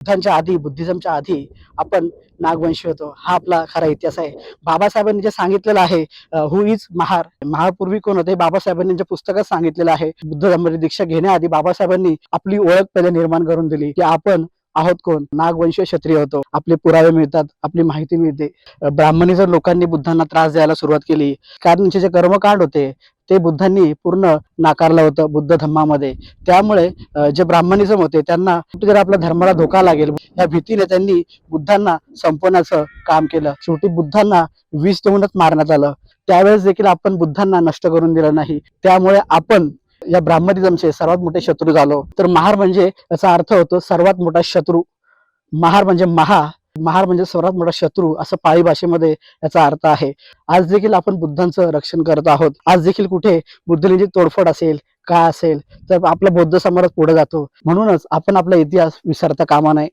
बुद्धांच्या आधी बुद्धिझमच्या आधी आपण नागवंशी होतो. हा आपला खरा इतिहास आहे. बाबासाहेबांनी जे सांगितलेलं आहे हु इज महार महापूर्वी कोण होते? बाबासाहेबांनी जे पुस्तकात सांगितलेलं आहे बुद्ध धर्माची दीक्षा घेण्याआधी बाबासाहेबांनी आपली ओळख पहिले निर्माण करून दिली की आपण आहोत कोण? नागवंशीय क्षत्रिय होतो. आपले पुरावे मिळतात आपली माहिती मिळते. ब्राह्मणी जर लोकांनी बुद्धांना त्रास द्यायला सुरुवात केली कारण जे कर्मकांड होते ते बुद्धांनी पूर्ण नाकारलं होतं बुद्ध धम्मामध्ये. त्यामुळे जे ब्राह्मणिझम होते त्यांना कुठेतरी आपल्या धर्माला धोका लागेल या भीतीने त्यांनी बुद्धांना संपवण्याचं काम केलं. शेवटी बुद्धांना वीज देऊनच मारण्यात आलं. त्यावेळेस देखील आपण बुद्धांना नष्ट करून दिलं नाही. त्यामुळे आपण या ब्राह्मणिझमचे सर्वात मोठे शत्रू झालो. तर महार म्हणजे याचा अर्थ होतो सर्वात मोठा शत्रू. महार म्हणजे महा महार म्हणजे सर्वात मोठा शत्रू असं पाळी भाषेमध्ये याचा अर्थ आहे. आज देखील आपण बुद्धांचं रक्षण करत आहोत. आज देखील कुठे बुद्धलींची तोडफोड असेल काय असेल तर आपला बौद्ध समाज पुढे जातो. म्हणूनच आपण आपला इतिहास विसरता कामा नये.